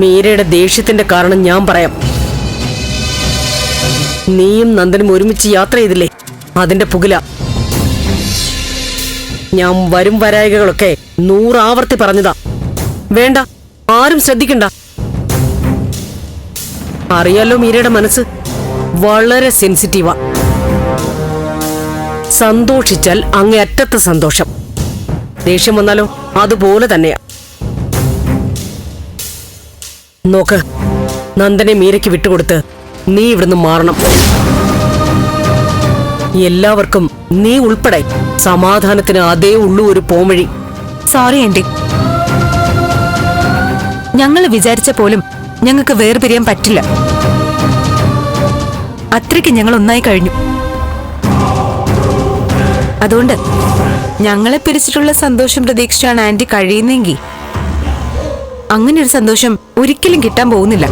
മീരയുടെ ദേഷ്യത്തിന്റെ കാരണം ഞാൻ പറയാം. നീയും നന്ദനും ഒരുമിച്ച് യാത്ര ചെയ്തില്ലേ? അതിന്റെ പുകില. ഞാൻ വരും വരായികകളൊക്കെ നൂറാവർത്തി പറഞ്ഞതാ. വേണ്ട ആരും ശ്രദ്ധിക്കണ്ട. അറിയാലോ മീരയുടെ മനസ്സ്? വളരെ സെൻസിറ്റീവാ. സന്തോഷിച്ചാൽ അങ്ങേ അറ്റത്ത് സന്തോഷം. ദേഷ്യം വന്നാലോ? അതുപോലെ തന്നെയാ. നോക്ക് നന്ദനെ മീരയ്ക്ക് വിട്ടുകൊടുത്ത് നീ ഇവിടുന്ന് മാറണം. എല്ലാവർക്കും നീ ഉൾപ്പെടെ സമാധാനത്തിന് അതേ ഉള്ളൂ ഒരു പോംവഴി. സോറി ആന്റി ഞങ്ങൾ വിചാരിച്ച പോലും ഞങ്ങൾക്ക് വേർപിരിയാൻ പറ്റില്ല. അത്രയ്ക്ക് ഞങ്ങൾ ഒന്നായി കഴിഞ്ഞു. അതുകൊണ്ട് ഞങ്ങളെ പിരിച്ചിട്ടുള്ള സന്തോഷം പ്രതീക്ഷിച്ചാണ് ആന്റി കഴിയുന്നെങ്കിൽ അങ്ങനെ ഒരു സന്തോഷം ഒരിക്കലും കിട്ടാൻ പോകുന്നില്ല.